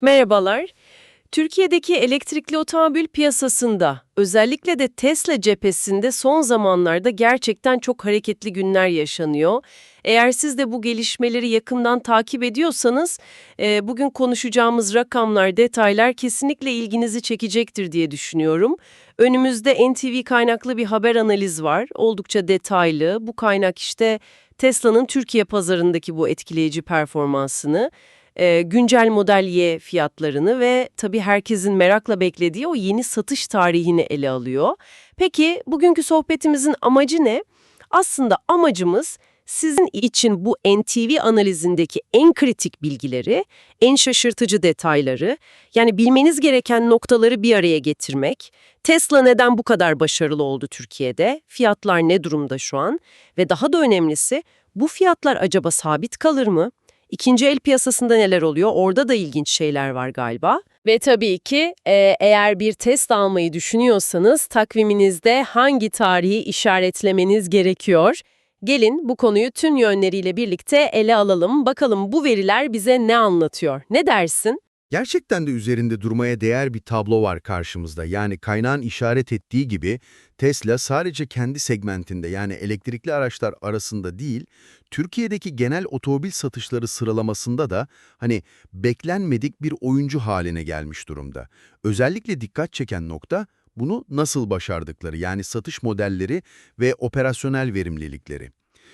Merhabalar. Türkiye'deki elektrikli otomobil piyasasında, özellikle de Tesla cephesinde son zamanlarda gerçekten çok hareketli günler yaşanıyor. Eğer siz de bu gelişmeleri yakından takip ediyorsanız, e, bugün konuşacağımız rakamlar, detaylar kesinlikle ilginizi çekecektir diye düşünüyorum. Önümüzde NTV kaynaklı bir haber analiz var, oldukça detaylı. Bu kaynak işte Tesla'nın Türkiye pazarındaki bu etkileyici performansını, e, güncel model fiyatlarını ve tabii herkesin merakla beklediği o yeni satış tarihini ele alıyor. Peki bugünkü sohbetimizin amacı ne? Aslında amacımız sizin için bu NTV analizindeki en kritik bilgileri, en şaşırtıcı detayları, yani bilmeniz gereken noktaları bir araya getirmek. Tesla neden bu kadar başarılı oldu Türkiye'de? Fiyatlar ne durumda şu an? Ve daha da önemlisi bu fiyatlar acaba sabit kalır mı? İkinci el piyasasında neler oluyor? Orada da ilginç şeyler var galiba. Ve tabii ki e, eğer bir test almayı düşünüyorsanız takviminizde hangi tarihi işaretlemeniz gerekiyor? Gelin bu konuyu tüm yönleriyle birlikte ele alalım. Bakalım bu veriler bize ne anlatıyor? Ne dersin? Gerçekten de üzerinde durmaya değer bir tablo var karşımızda. Yani kaynağın işaret ettiği gibi Tesla sadece kendi segmentinde yani elektrikli araçlar arasında değil, Türkiye'deki genel otomobil satışları sıralamasında da hani beklenmedik bir oyuncu haline gelmiş durumda. Özellikle dikkat çeken nokta bunu nasıl başardıkları yani satış modelleri ve operasyonel verimlilikleri.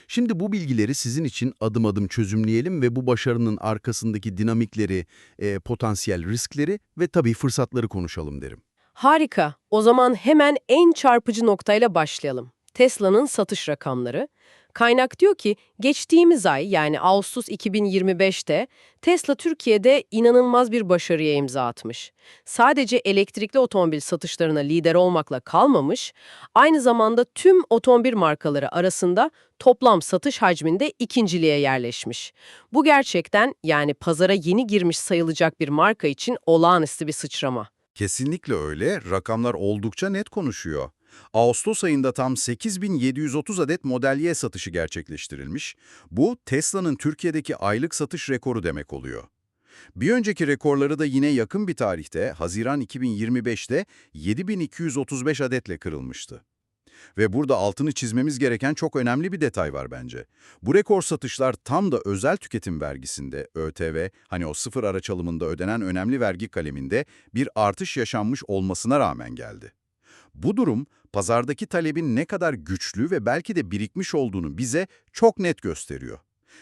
Şimdi bu bilgileri sizin için adım adım çözümleyelim ve bu başarının arkasındaki dinamikleri, e, potansiyel riskleri ve tabii fırsatları konuşalım derim. Harika. O zaman hemen en çarpıcı noktayla başlayalım. Tesla'nın satış rakamları. Kaynak diyor ki geçtiğimiz ay yani Ağustos 2025'te Tesla Türkiye'de inanılmaz bir başarıya imza atmış. Sadece elektrikli otomobil satışlarına lider olmakla kalmamış, aynı zamanda tüm otomobil markaları arasında toplam satış hacminde ikinciliğe yerleşmiş. Bu gerçekten yani pazara yeni girmiş sayılacak bir marka için olağanüstü bir sıçrama. Kesinlikle öyle. Rakamlar oldukça net konuşuyor. Ağustos ayında tam 8730 adet Model Y satışı gerçekleştirilmiş. Bu Tesla'nın Türkiye'deki aylık satış rekoru demek oluyor. Bir önceki rekorları da yine yakın bir tarihte, Haziran 2025'te 7235 adetle kırılmıştı. Ve burada altını çizmemiz gereken çok önemli bir detay var bence. Bu rekor satışlar tam da özel tüketim vergisinde, ÖTV, hani o sıfır araç alımında ödenen önemli vergi kaleminde bir artış yaşanmış olmasına rağmen geldi. Bu durum, pazardaki talebin ne kadar güçlü ve belki de birikmiş olduğunu bize çok net gösteriyor.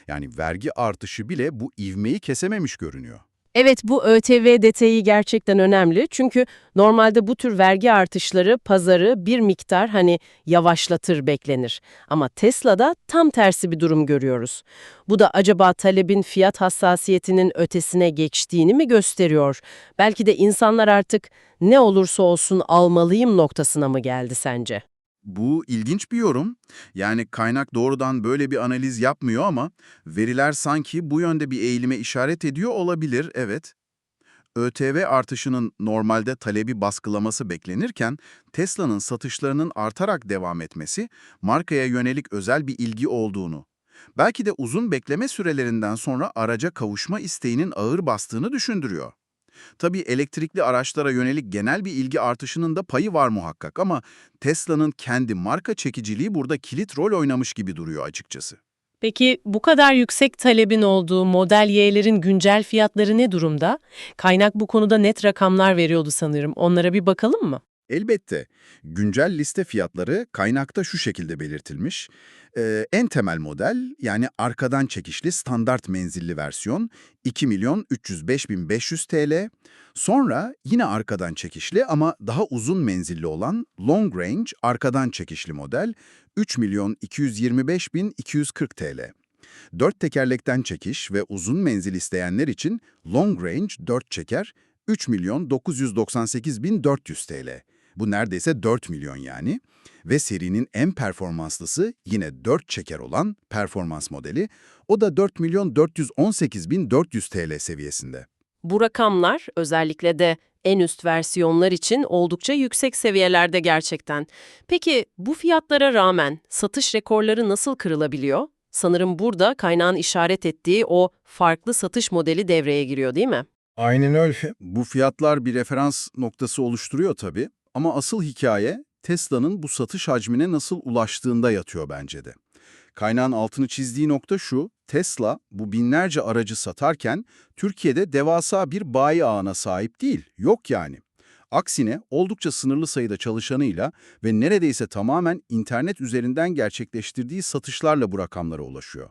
Yani vergi artışı bile bu ivmeyi kesememiş görünüyor. Evet bu ÖTV detayı gerçekten önemli. Çünkü normalde bu tür vergi artışları pazarı bir miktar hani yavaşlatır beklenir. Ama Tesla'da tam tersi bir durum görüyoruz. Bu da acaba talebin fiyat hassasiyetinin ötesine geçtiğini mi gösteriyor? Belki de insanlar artık ne olursa olsun almalıyım noktasına mı geldi sence? Bu ilginç bir yorum. Yani kaynak doğrudan böyle bir analiz yapmıyor ama veriler sanki bu yönde bir eğilime işaret ediyor olabilir, evet. ÖTV artışının normalde talebi baskılaması beklenirken Tesla'nın satışlarının artarak devam etmesi markaya yönelik özel bir ilgi olduğunu, belki de uzun bekleme sürelerinden sonra araca kavuşma isteğinin ağır bastığını düşündürüyor. Tabii elektrikli araçlara yönelik genel bir ilgi artışının da payı var muhakkak ama Tesla'nın kendi marka çekiciliği burada kilit rol oynamış gibi duruyor açıkçası. Peki bu kadar yüksek talebin olduğu Model Y'lerin güncel fiyatları ne durumda? Kaynak bu konuda net rakamlar veriyordu sanırım. Onlara bir bakalım mı? Elbette. Güncel liste fiyatları kaynakta şu şekilde belirtilmiş. Ee, en temel model yani arkadan çekişli standart menzilli versiyon 2 milyon 305 bin 500 TL. Sonra yine arkadan çekişli ama daha uzun menzilli olan long range arkadan çekişli model 3 milyon 225 bin 240 TL. Dört tekerlekten çekiş ve uzun menzil isteyenler için long range 4 çeker 3 milyon 998 bin 400 TL. Bu neredeyse 4 milyon yani. Ve serinin en performanslısı yine 4 çeker olan performans modeli. O da 4 milyon 418 bin 400 TL seviyesinde. Bu rakamlar özellikle de en üst versiyonlar için oldukça yüksek seviyelerde gerçekten. Peki bu fiyatlara rağmen satış rekorları nasıl kırılabiliyor? Sanırım burada kaynağın işaret ettiği o farklı satış modeli devreye giriyor değil mi? Aynen öyle. Bu fiyatlar bir referans noktası oluşturuyor tabii ama asıl hikaye Tesla'nın bu satış hacmine nasıl ulaştığında yatıyor bence de. Kaynağın altını çizdiği nokta şu, Tesla bu binlerce aracı satarken Türkiye'de devasa bir bayi ağına sahip değil, yok yani. Aksine oldukça sınırlı sayıda çalışanıyla ve neredeyse tamamen internet üzerinden gerçekleştirdiği satışlarla bu rakamlara ulaşıyor.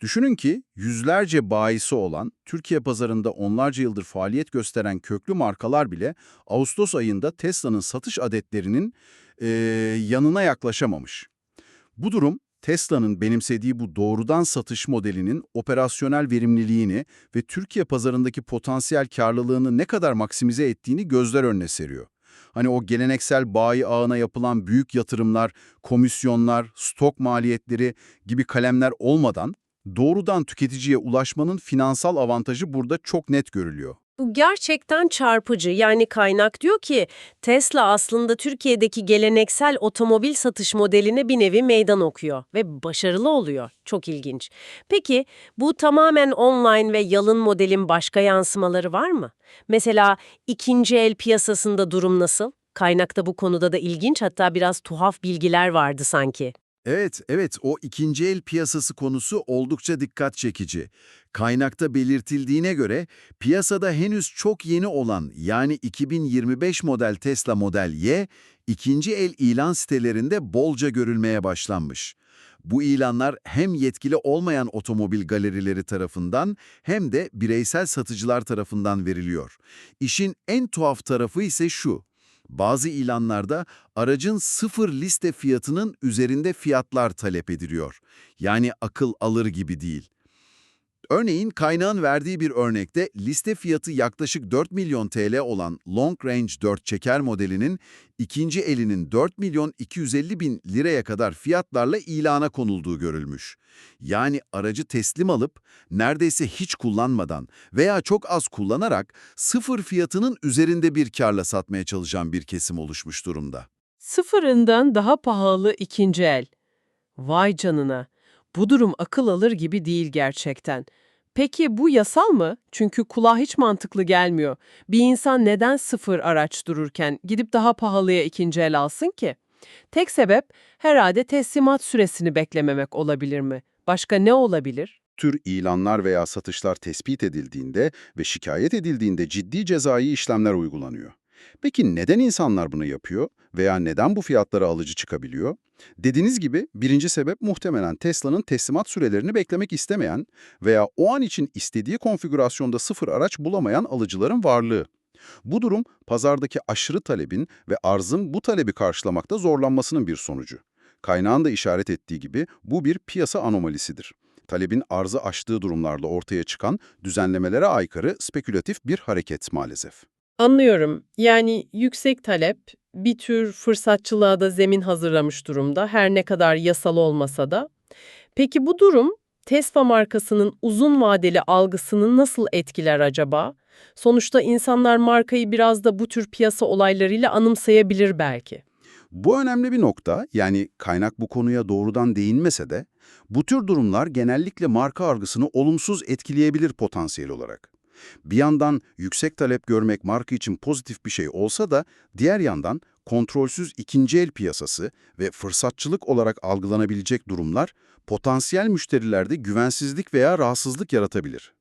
Düşünün ki yüzlerce bayisi olan, Türkiye pazarında onlarca yıldır faaliyet gösteren köklü markalar bile Ağustos ayında Tesla'nın satış adetlerinin eee, yanına yaklaşamamış. Bu durum Tesla'nın benimsediği bu doğrudan satış modelinin operasyonel verimliliğini ve Türkiye pazarındaki potansiyel karlılığını ne kadar maksimize ettiğini gözler önüne seriyor. Hani o geleneksel bayi ağına yapılan büyük yatırımlar, komisyonlar, stok maliyetleri gibi kalemler olmadan doğrudan tüketiciye ulaşmanın finansal avantajı burada çok net görülüyor. Bu gerçekten çarpıcı. Yani kaynak diyor ki Tesla aslında Türkiye'deki geleneksel otomobil satış modeline bir nevi meydan okuyor ve başarılı oluyor. Çok ilginç. Peki bu tamamen online ve yalın modelin başka yansımaları var mı? Mesela ikinci el piyasasında durum nasıl? Kaynakta bu konuda da ilginç hatta biraz tuhaf bilgiler vardı sanki. Evet, evet o ikinci el piyasası konusu oldukça dikkat çekici. Kaynakta belirtildiğine göre piyasada henüz çok yeni olan yani 2025 model Tesla Model Y, ikinci el ilan sitelerinde bolca görülmeye başlanmış. Bu ilanlar hem yetkili olmayan otomobil galerileri tarafından hem de bireysel satıcılar tarafından veriliyor. İşin en tuhaf tarafı ise şu. Bazı ilanlarda aracın sıfır liste fiyatının üzerinde fiyatlar talep ediliyor. Yani akıl alır gibi değil. Örneğin kaynağın verdiği bir örnekte liste fiyatı yaklaşık 4 milyon TL olan Long Range 4 çeker modelinin ikinci elinin 4 milyon 250 bin liraya kadar fiyatlarla ilana konulduğu görülmüş. Yani aracı teslim alıp neredeyse hiç kullanmadan veya çok az kullanarak sıfır fiyatının üzerinde bir karla satmaya çalışan bir kesim oluşmuş durumda. Sıfırından daha pahalı ikinci el. Vay canına. Bu durum akıl alır gibi değil gerçekten. Peki bu yasal mı? Çünkü kulağa hiç mantıklı gelmiyor. Bir insan neden sıfır araç dururken gidip daha pahalıya ikinci el alsın ki? Tek sebep herhalde teslimat süresini beklememek olabilir mi? Başka ne olabilir? tür ilanlar veya satışlar tespit edildiğinde ve şikayet edildiğinde ciddi cezai işlemler uygulanıyor. Peki neden insanlar bunu yapıyor veya neden bu fiyatlara alıcı çıkabiliyor? Dediğiniz gibi birinci sebep muhtemelen Tesla'nın teslimat sürelerini beklemek istemeyen veya o an için istediği konfigürasyonda sıfır araç bulamayan alıcıların varlığı. Bu durum pazardaki aşırı talebin ve arzın bu talebi karşılamakta zorlanmasının bir sonucu. Kaynağın da işaret ettiği gibi bu bir piyasa anomalisidir. Talebin arzı aştığı durumlarda ortaya çıkan düzenlemelere aykırı spekülatif bir hareket maalesef. Anlıyorum. Yani yüksek talep bir tür fırsatçılığa da zemin hazırlamış durumda her ne kadar yasal olmasa da. Peki bu durum Tesla markasının uzun vadeli algısını nasıl etkiler acaba? Sonuçta insanlar markayı biraz da bu tür piyasa olaylarıyla anımsayabilir belki. Bu önemli bir nokta, yani kaynak bu konuya doğrudan değinmese de, bu tür durumlar genellikle marka algısını olumsuz etkileyebilir potansiyel olarak. Bir yandan yüksek talep görmek marka için pozitif bir şey olsa da, diğer yandan kontrolsüz ikinci el piyasası ve fırsatçılık olarak algılanabilecek durumlar, potansiyel müşterilerde güvensizlik veya rahatsızlık yaratabilir.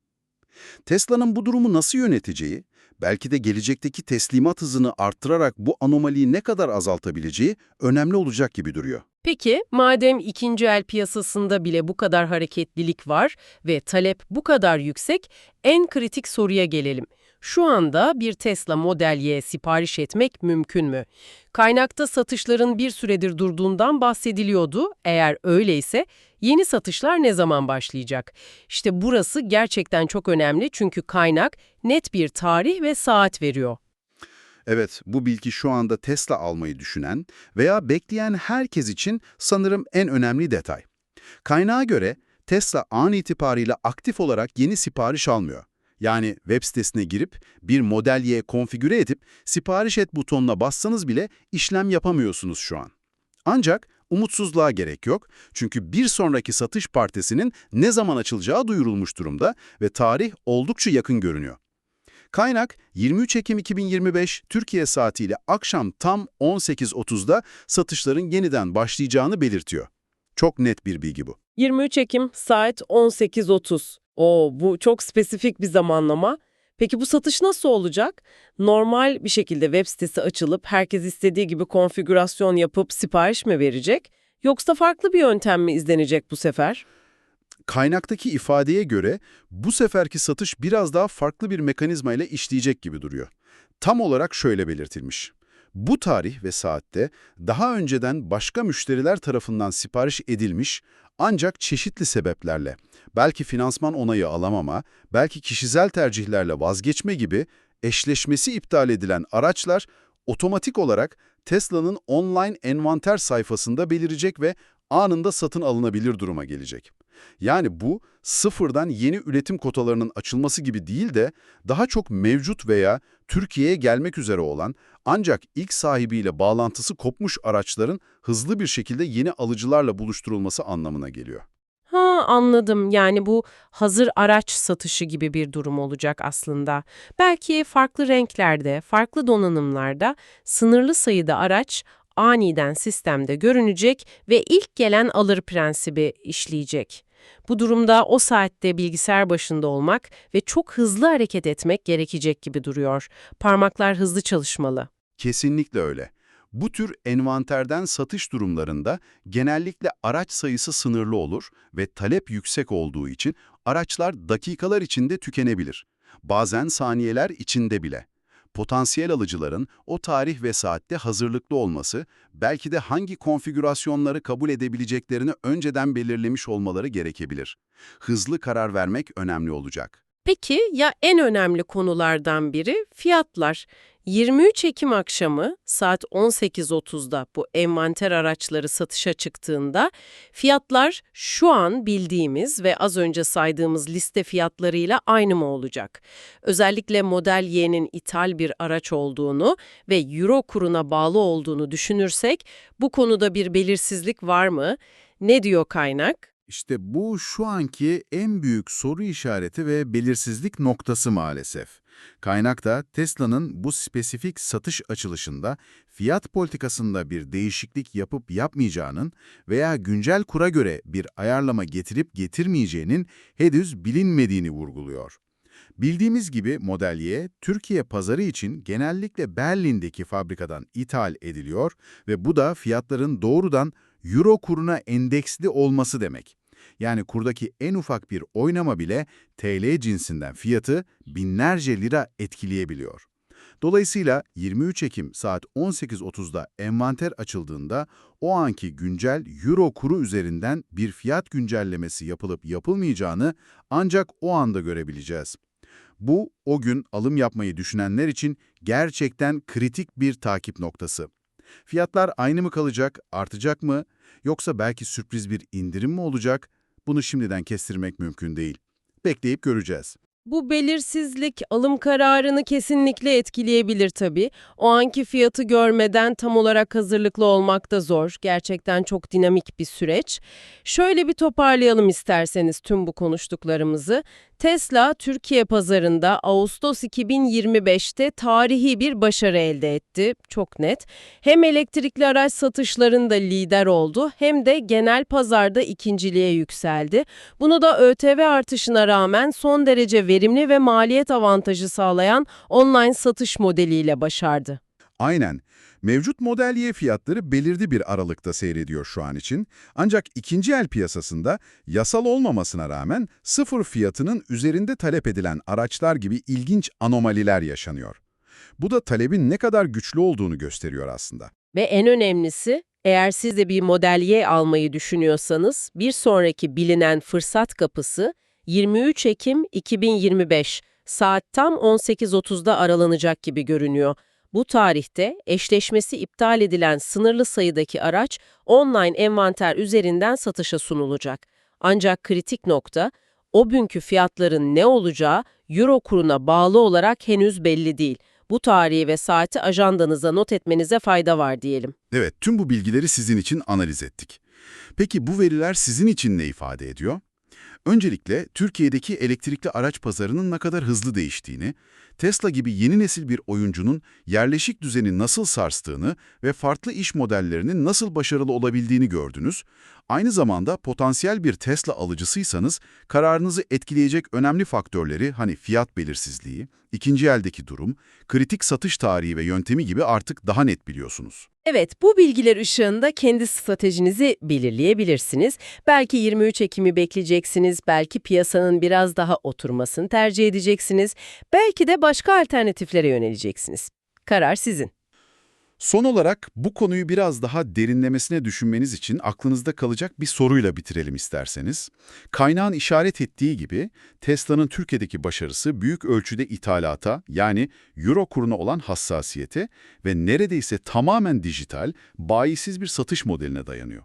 Tesla'nın bu durumu nasıl yöneteceği, belki de gelecekteki teslimat hızını arttırarak bu anomaliyi ne kadar azaltabileceği önemli olacak gibi duruyor. Peki, madem ikinci el piyasasında bile bu kadar hareketlilik var ve talep bu kadar yüksek, en kritik soruya gelelim. Şu anda bir Tesla Model Y sipariş etmek mümkün mü? Kaynakta satışların bir süredir durduğundan bahsediliyordu. Eğer öyleyse yeni satışlar ne zaman başlayacak? İşte burası gerçekten çok önemli çünkü kaynak net bir tarih ve saat veriyor. Evet, bu bilgi şu anda Tesla almayı düşünen veya bekleyen herkes için sanırım en önemli detay. Kaynağa göre Tesla an itibariyle aktif olarak yeni sipariş almıyor. Yani web sitesine girip bir Model Y konfigüre edip sipariş et butonuna bassanız bile işlem yapamıyorsunuz şu an. Ancak umutsuzluğa gerek yok çünkü bir sonraki satış partisinin ne zaman açılacağı duyurulmuş durumda ve tarih oldukça yakın görünüyor. Kaynak 23 Ekim 2025 Türkiye saatiyle akşam tam 18.30'da satışların yeniden başlayacağını belirtiyor. Çok net bir bilgi bu. 23 Ekim saat 18.30. Oo bu çok spesifik bir zamanlama. Peki bu satış nasıl olacak? Normal bir şekilde web sitesi açılıp herkes istediği gibi konfigürasyon yapıp sipariş mi verecek? Yoksa farklı bir yöntem mi izlenecek bu sefer? Kaynaktaki ifadeye göre bu seferki satış biraz daha farklı bir mekanizma ile işleyecek gibi duruyor. Tam olarak şöyle belirtilmiş. Bu tarih ve saatte daha önceden başka müşteriler tarafından sipariş edilmiş ancak çeşitli sebeplerle, belki finansman onayı alamama, belki kişisel tercihlerle vazgeçme gibi eşleşmesi iptal edilen araçlar otomatik olarak Tesla'nın online envanter sayfasında belirecek ve anında satın alınabilir duruma gelecek. Yani bu sıfırdan yeni üretim kotalarının açılması gibi değil de daha çok mevcut veya Türkiye'ye gelmek üzere olan ancak ilk sahibiyle bağlantısı kopmuş araçların hızlı bir şekilde yeni alıcılarla buluşturulması anlamına geliyor. Ha anladım. Yani bu hazır araç satışı gibi bir durum olacak aslında. Belki farklı renklerde, farklı donanımlarda sınırlı sayıda araç aniden sistemde görünecek ve ilk gelen alır prensibi işleyecek. Bu durumda o saatte bilgisayar başında olmak ve çok hızlı hareket etmek gerekecek gibi duruyor. Parmaklar hızlı çalışmalı. Kesinlikle öyle. Bu tür envanterden satış durumlarında genellikle araç sayısı sınırlı olur ve talep yüksek olduğu için araçlar dakikalar içinde tükenebilir. Bazen saniyeler içinde bile. Potansiyel alıcıların o tarih ve saatte hazırlıklı olması, belki de hangi konfigürasyonları kabul edebileceklerini önceden belirlemiş olmaları gerekebilir. Hızlı karar vermek önemli olacak. Peki ya en önemli konulardan biri fiyatlar. 23 Ekim akşamı saat 18.30'da bu envanter araçları satışa çıktığında fiyatlar şu an bildiğimiz ve az önce saydığımız liste fiyatlarıyla aynı mı olacak? Özellikle Model Y'nin ithal bir araç olduğunu ve euro kuruna bağlı olduğunu düşünürsek bu konuda bir belirsizlik var mı? Ne diyor kaynak? İşte bu şu anki en büyük soru işareti ve belirsizlik noktası maalesef. Kaynakta Tesla'nın bu spesifik satış açılışında fiyat politikasında bir değişiklik yapıp yapmayacağının veya güncel kura göre bir ayarlama getirip getirmeyeceğinin henüz bilinmediğini vurguluyor. Bildiğimiz gibi Model Y, Türkiye pazarı için genellikle Berlin'deki fabrikadan ithal ediliyor ve bu da fiyatların doğrudan Euro kuruna endeksli olması demek. Yani kurdaki en ufak bir oynama bile TL cinsinden fiyatı binlerce lira etkileyebiliyor. Dolayısıyla 23 Ekim saat 18.30'da envanter açıldığında o anki güncel euro kuru üzerinden bir fiyat güncellemesi yapılıp yapılmayacağını ancak o anda görebileceğiz. Bu, o gün alım yapmayı düşünenler için gerçekten kritik bir takip noktası. Fiyatlar aynı mı kalacak, artacak mı, yoksa belki sürpriz bir indirim mi olacak? Bunu şimdiden kestirmek mümkün değil. Bekleyip göreceğiz. Bu belirsizlik alım kararını kesinlikle etkileyebilir tabii. O anki fiyatı görmeden tam olarak hazırlıklı olmak da zor. Gerçekten çok dinamik bir süreç. Şöyle bir toparlayalım isterseniz tüm bu konuştuklarımızı. Tesla, Türkiye pazarında Ağustos 2025'te tarihi bir başarı elde etti. Çok net. Hem elektrikli araç satışlarında lider oldu hem de genel pazarda ikinciliğe yükseldi. Bunu da ÖTV artışına rağmen son derece verimli ve maliyet avantajı sağlayan online satış modeliyle başardı. Aynen. Mevcut Model Y fiyatları belirli bir aralıkta seyrediyor şu an için. Ancak ikinci el piyasasında yasal olmamasına rağmen sıfır fiyatının üzerinde talep edilen araçlar gibi ilginç anomaliler yaşanıyor. Bu da talebin ne kadar güçlü olduğunu gösteriyor aslında. Ve en önemlisi, eğer siz de bir Model Y almayı düşünüyorsanız, bir sonraki bilinen fırsat kapısı 23 Ekim 2025 saat tam 18.30'da aralanacak gibi görünüyor. Bu tarihte eşleşmesi iptal edilen sınırlı sayıdaki araç online envanter üzerinden satışa sunulacak. Ancak kritik nokta, o günkü fiyatların ne olacağı euro kuruna bağlı olarak henüz belli değil. Bu tarihi ve saati ajandanıza not etmenize fayda var diyelim. Evet, tüm bu bilgileri sizin için analiz ettik. Peki bu veriler sizin için ne ifade ediyor? Öncelikle Türkiye'deki elektrikli araç pazarının ne kadar hızlı değiştiğini, Tesla gibi yeni nesil bir oyuncunun yerleşik düzeni nasıl sarstığını ve farklı iş modellerinin nasıl başarılı olabildiğini gördünüz. Aynı zamanda potansiyel bir Tesla alıcısıysanız kararınızı etkileyecek önemli faktörleri hani fiyat belirsizliği, ikinci eldeki durum, kritik satış tarihi ve yöntemi gibi artık daha net biliyorsunuz. Evet, bu bilgiler ışığında kendi stratejinizi belirleyebilirsiniz. Belki 23 Ekim'i bekleyeceksiniz, belki piyasanın biraz daha oturmasını tercih edeceksiniz, belki de başka alternatiflere yöneleceksiniz. Karar sizin. Son olarak bu konuyu biraz daha derinlemesine düşünmeniz için aklınızda kalacak bir soruyla bitirelim isterseniz. Kaynağın işaret ettiği gibi Tesla'nın Türkiye'deki başarısı büyük ölçüde ithalata yani euro kuruna olan hassasiyete ve neredeyse tamamen dijital, bayisiz bir satış modeline dayanıyor.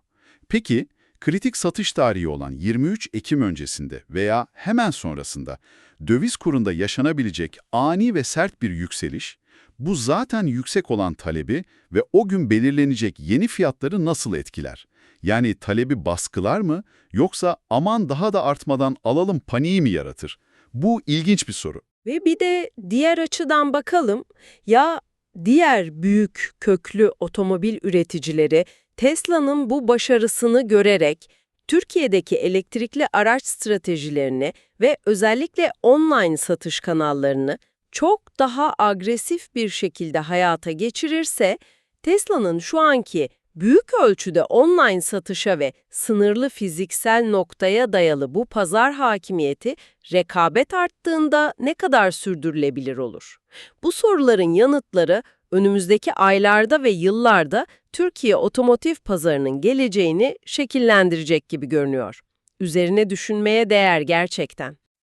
Peki, kritik satış tarihi olan 23 Ekim öncesinde veya hemen sonrasında döviz kurunda yaşanabilecek ani ve sert bir yükseliş, bu zaten yüksek olan talebi ve o gün belirlenecek yeni fiyatları nasıl etkiler? Yani talebi baskılar mı yoksa aman daha da artmadan alalım paniği mi yaratır? Bu ilginç bir soru. Ve bir de diğer açıdan bakalım. Ya diğer büyük köklü otomobil üreticileri Tesla'nın bu başarısını görerek Türkiye'deki elektrikli araç stratejilerini ve özellikle online satış kanallarını çok daha agresif bir şekilde hayata geçirirse Tesla'nın şu anki büyük ölçüde online satışa ve sınırlı fiziksel noktaya dayalı bu pazar hakimiyeti rekabet arttığında ne kadar sürdürülebilir olur? Bu soruların yanıtları önümüzdeki aylarda ve yıllarda Türkiye otomotiv pazarının geleceğini şekillendirecek gibi görünüyor. Üzerine düşünmeye değer gerçekten.